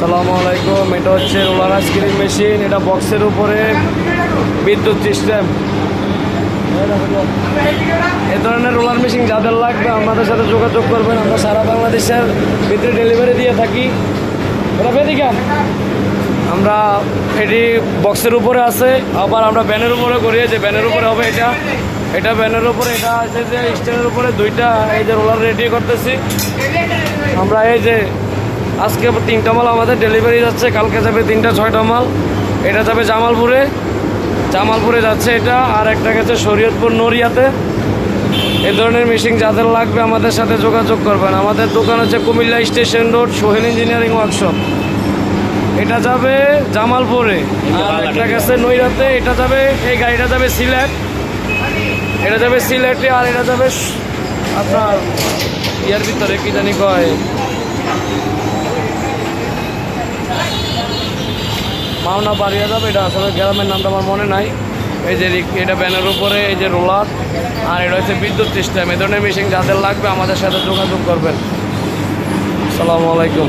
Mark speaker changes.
Speaker 1: সালামু আলাইকুম। এটা হচ্ছে রোলার আইসক্রিম মেশিন। এটা বক্সের উপরে বিদ্যুৎ সিস্টেম। এ ধরনের রোলার মেশিন যাদের লাগবে আমাদের সাথে যোগাযোগ করবেন। আমরা সারা বাংলাদেশের ভিতরে ডেলিভারি দিয়ে থাকি। আমরা এটি বক্সের উপরে আছে। আবার আমরা ব্যানের উপরে করি। যে ব্যানের উপরে হবে এটা। এটা ব্যানের উপরে, এটা আছে যে স্ট্যান্ডের উপরে দুইটা এই যে রোলার রেডি করতেছি। আমরা এই যে আজকে তিনটা মাল আমাদের ডেলিভারি যাচ্ছে কালকে যাবে তিনটা ছয়টা মাল। এটা যাবে জামালপুরে। জামালপুরে যাচ্ছে এটা আর একটা গেছে শরীয়তপুর নড়িয়াতে। এ ধরনের মেশিন যাদের লাগবে আমাদের সাথে যোগাযোগ করবেন। আমাদের দোকান হচ্ছে Comilla station road Sohel engineering workshop. এটা যাবে জামালপুরে। আর একটা গেছে নৈরাতে এটা যাবে এই গাড়িটা যাবে সিলেট। এটা যাবে সিলেটে আর এটা যাবে আপনার ইয়ার ভিতরে কি জানি কয়? মাওনা বাড়িয়া যাবে, এটা আসলে গ্রামের নামটা আমার মনে নাই। এই যে এটা ব্যানের উপরে, এই যে রোলার, আর এটা হচ্ছে বিদ্যুৎ সিস্টেম এ ধরনের মেশিন যাদের লাগবে আমাদের সাথে যোগাযোগ করবেন। আসসালামু আলাইকুম।